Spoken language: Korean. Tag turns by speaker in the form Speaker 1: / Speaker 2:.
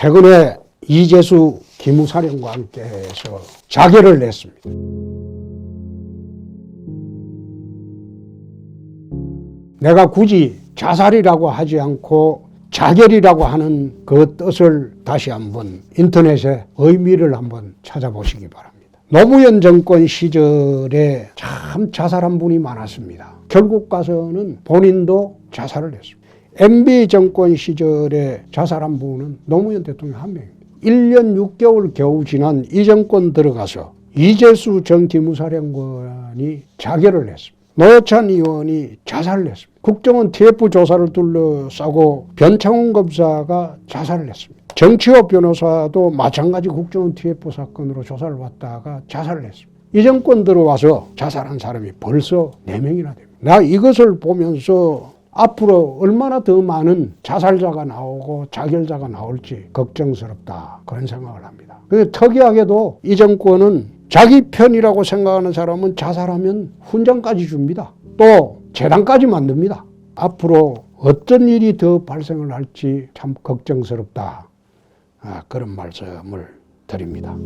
Speaker 1: 최근에 이재수 기무사령과 함께해서 자결을 냈습니다. 내가 굳이 자살이라고 하지 않고 자결이라고 하는 그 뜻을 다시 한번 인터넷에 의미를 한번 찾아보시기 바랍니다. 노무현 정권 시절에 참 자살한 분이 많았습니다. 결국 가서는 본인도 자살을 했습니다. MB 정권 시절에 자살한 분은 노무현 대통령 한 명입니다. 1년 6개월 겨우 지난 이 정권 들어가서 이재수 전 기무사령관이 자결을 했습니다. 노회찬 의원이 자살을 했습니다. 국정원 TF 조사를 둘러싸고 변창훈 검사가 자살을 했습니다. 정치호 변호사도 마찬가지 국정원 TF 사건으로 조사를 받다가 자살을 했습니다. 이 정권 들어와서 자살한 사람이 벌써 4명이나 됩니다. 나 이것을 보면서 앞으로 얼마나 더 많은 자살자가 나오고 자결자가 나올지 걱정스럽다. 그런 생각을 합니다. 근데 특이하게도 이 정권은 자기 편이라고 생각하는 사람은 자살하면 훈장까지 줍니다. 또 재단까지 만듭니다. 앞으로 어떤 일이 더 발생을 할지 참 걱정스럽다. 아, 그런 말씀을 드립니다.